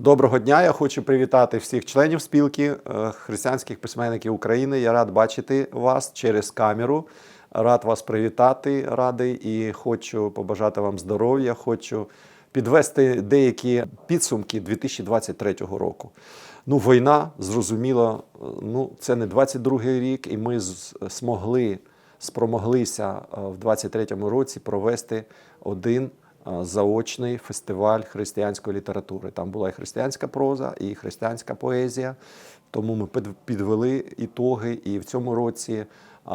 Доброго дня! Я хочу привітати всіх членів спілки е, християнських письменників України. Я рад бачити вас через камеру. Рад вас привітати, радий і хочу побажати вам здоров'я. Хочу підвести деякі підсумки 2023 року. Ну, війна, зрозуміло, е, ну це не 22-й рік, і ми змогли, спромоглися е, в 23-му році провести один заочний фестиваль християнської літератури. Там була і християнська проза, і християнська поезія. Тому ми підвели ітоги. І в цьому році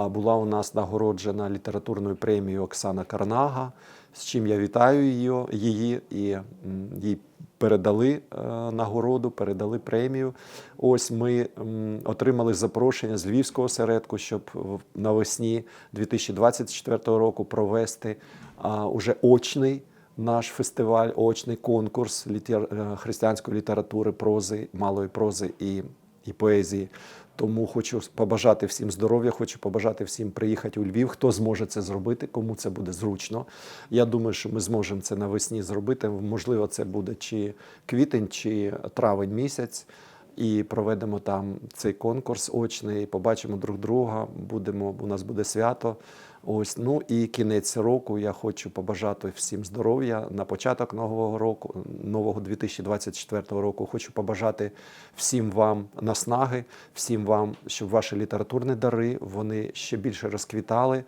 була у нас нагороджена літературною премією Оксана Карнага, з чим я вітаю її, її і їй передали е, нагороду, передали премію. Ось ми отримали запрошення з Львівського осередку, щоб навесні 2024 року провести уже очний наш фестиваль, очний конкурс літер- е, християнської літератури, прози, малої прози і, і поезії. Тому хочу побажати всім здоров'я, хочу побажати всім приїхати у Львів. Хто зможе це зробити, кому це буде зручно. Я думаю, що ми зможемо це навесні зробити. Можливо, це буде чи квітень, чи травень місяць. І проведемо там цей конкурс очний, побачимо друг друга. Будемо, у нас буде свято. Ось ну і кінець року. Я хочу побажати всім здоров'я на початок нового року, нового 2024 року. Хочу побажати всім вам наснаги, всім вам, щоб ваші літературні дари вони ще більше розквітали.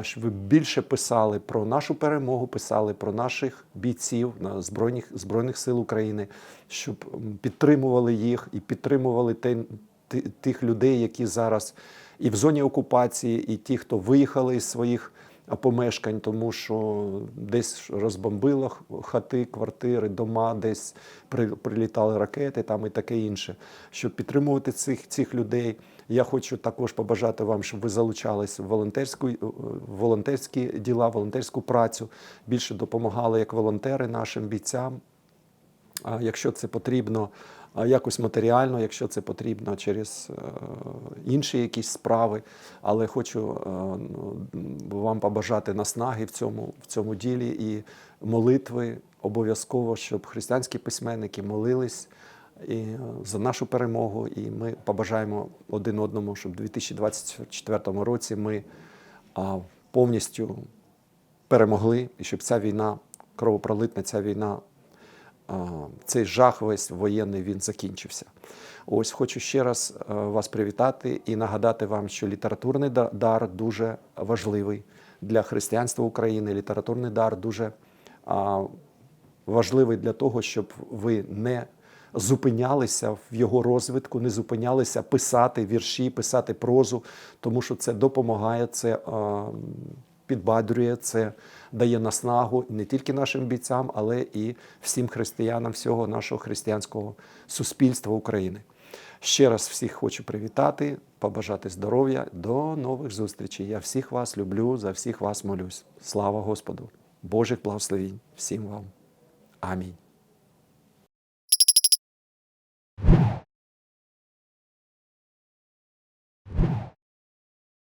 Щоб ви більше писали про нашу перемогу, писали про наших бійців на збройних збройних сил України, щоб підтримували їх і підтримували тих людей, які зараз і в зоні окупації, і ті, хто виїхали із своїх помешкань, тому що десь розбомбило хати, квартири, дома, десь при, прилітали ракети там і таке інше. Щоб підтримувати цих, цих людей, я хочу також побажати вам, щоб ви залучались в волонтерську, волонтерські діла, волонтерську працю, більше допомагали як волонтери нашим бійцям. А якщо це потрібно якось матеріально, якщо це потрібно через е, інші якісь справи, але хочу е, ну, вам побажати наснаги в цьому, в цьому ділі і молитви обов'язково, щоб християнські письменники молились і е, за нашу перемогу. І ми побажаємо один одному, щоб у 2024 році ми повністю перемогли, і щоб ця війна, кровопролитна ця війна, цей жах весь воєнний він закінчився. Ось хочу ще раз е, вас привітати і нагадати вам, що літературний дар дуже важливий для християнства України. Літературний дар дуже важливий для того, щоб ви не зупинялися в його розвитку, не зупинялися писати вірші, писати прозу, тому що це допомагає, це підбадрює, це дає наснагу не тільки нашим бійцям, але і всім християнам всього нашого християнського суспільства України. Ще раз всіх хочу привітати, побажати здоров'я. До нових зустрічей. Я всіх вас люблю, за всіх вас молюсь. Слава Господу! Божих благословінь всім вам. Амінь.